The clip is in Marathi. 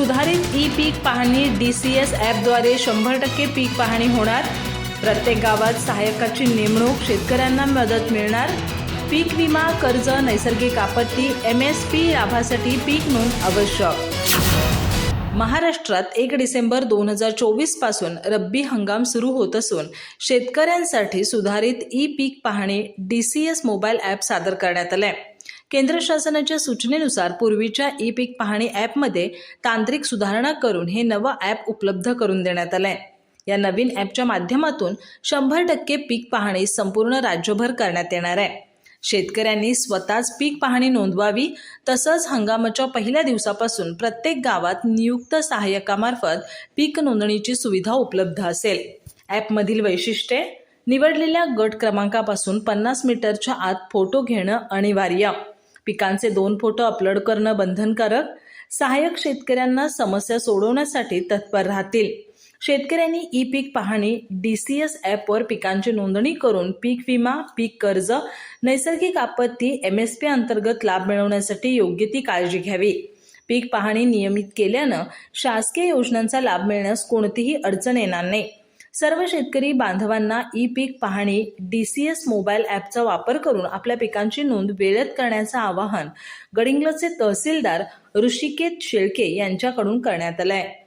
सुधारित ई पीक पाहणी डी सी एस ॲपद्वारे शंभर टक्के पीक पाहणी होणार. प्रत्येक गावात सहाय्यकाची नेमणूक शेतकऱ्यांना मदत मिळणार. पीक विमा कर्ज नैसर्गिक आपत्ती एम एस पी लाभासाठी पीक नोंद आवश्यक. महाराष्ट्रात एक डिसेंबर दोन हजार चोवीसपासून रब्बी हंगाम सुरू होत असून शेतकऱ्यांसाठी सुधारित ई पीक पाहणी D C S mobile app सादर करण्यात आलंय. केंद्र शासनाच्या सूचनेनुसार पूर्वीच्या ई पीक पाहणी ॲपमध्ये तांत्रिक सुधारणा करून हे नवं ॲप उपलब्ध करून देण्यात आलंय. या नवीन ॲपच्या माध्यमातून शंभर टक्के पीक पाहणी संपूर्ण राज्यभर करण्यात येणार आहे. शेतकऱ्यांनी स्वतःच पीक पाहणी नोंदवावी तसंच हंगामाच्या पहिल्या दिवसापासून प्रत्येक गावात नियुक्त सहाय्यकामार्फत पीक नोंदणीची सुविधा उपलब्ध असेल. ॲपमधील वैशिष्ट्ये निवडलेल्या गट क्रमांकापासून पन्नास मीटरच्या आत फोटो घेणं अनिवार्य. पिकांचे दोन फोटो अपलोड करणं बंधनकारक. सहाय्यक शेतकऱ्यांना समस्या सोडवण्यासाठी तत्पर राहतील. शेतकऱ्यांनी ई पीक पाहणी डी सी एस ॲपवर पिकांची नोंदणी करून पीक विमा पीक कर्ज नैसर्गिक आपत्ती एम एस पी अंतर्गत लाभ मिळवण्यासाठी योग्य ती काळजी घ्यावी. पीक पाहणी नियमित केल्यानं शासकीय योजनांचा लाभ मिळण्यास कोणतीही अडचण येणार नाही. सर्व शेतकरी बांधवांना ई पीक पाहणी डी सी एस मोबाईल ॲपचा वापर करून आपल्या पिकांची नोंद वेळेत करण्याचं आवाहन गडिंग्लजचे तहसीलदार ऋषिकेत शेळके यांच्याकडून करण्यात आलं आहे